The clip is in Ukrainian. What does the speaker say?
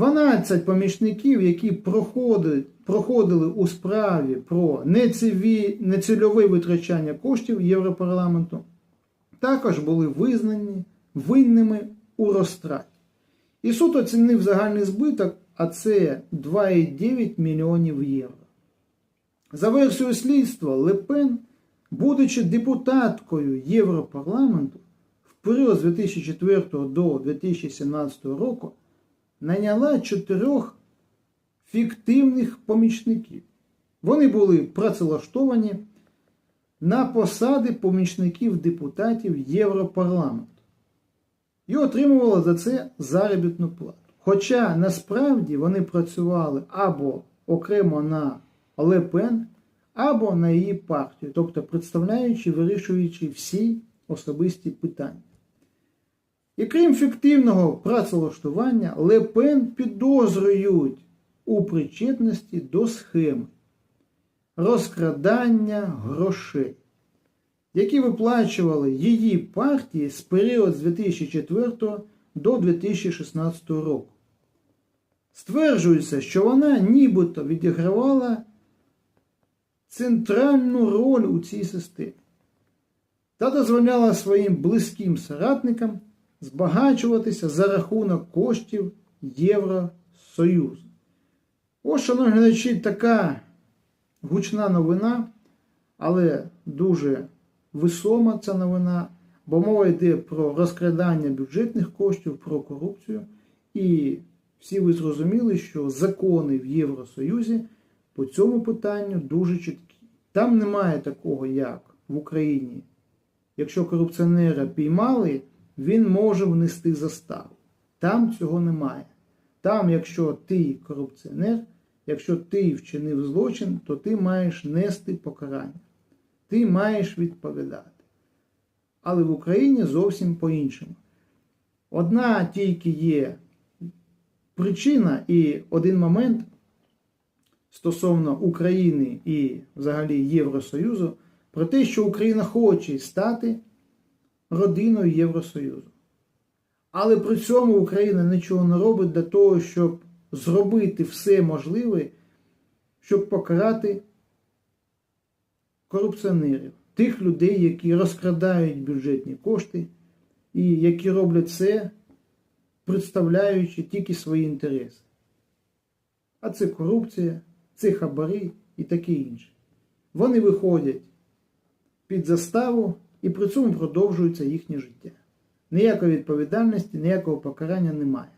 12 помічників, які проходили, проходили у справі про нецеві, нецільове витрачання коштів Європарламенту, також були визнані винними у розтраті. І суд оцінив загальний збиток, а це 2,9 мільйонів євро. За версією слідства, Лепен, будучи депутаткою Європарламенту, в період з 2004 до 2017 року найняла чотирьох фіктивних помічників. Вони були працевлаштовані на посади помічників депутатів Європарламенту і отримувала за це заробітну плату. Хоча насправді вони працювали або окремо на Лепен, або на її партію, тобто представляючи, вирішуючи всі особисті питання. І крім фіктивного працевлаштування, Лепен підозрюють у причетності до схеми розкрадання грошей, які виплачували її партії з період з 2004 до 2016 року. Стверджується, що вона нібито відігравала центральну роль у цій системі та дозволяла своїм близьким соратникам збагачуватися за рахунок коштів Євросоюзу. Ось, шановні глядачі, така гучна новина, але дуже висома ця новина, бо мова йде про розкрадання бюджетних коштів, про корупцію. І всі ви зрозуміли, що закони в Євросоюзі по цьому питанню дуже чіткі. Там немає такого, як в Україні. Якщо корупціонера піймали, він може внести заставу. Там цього немає. Там, якщо ти корупціонер, якщо ти вчинив злочин, то ти маєш нести покарання. Ти маєш відповідати. Але в Україні зовсім по-іншому. Одна тільки є причина і один момент стосовно України і взагалі Євросоюзу про те, що Україна хоче стати родиною Євросоюзу. Але при цьому Україна нічого не робить для того, щоб зробити все можливе, щоб покарати корупціонерів, тих людей, які розкрадають бюджетні кошти і які роблять це, представляючи тільки свої інтереси. А це корупція, це хабарі і таке інше. Вони виходять під заставу і при цьому продовжується їхнє життя. Ніякої відповідальності, ніякого покарання немає.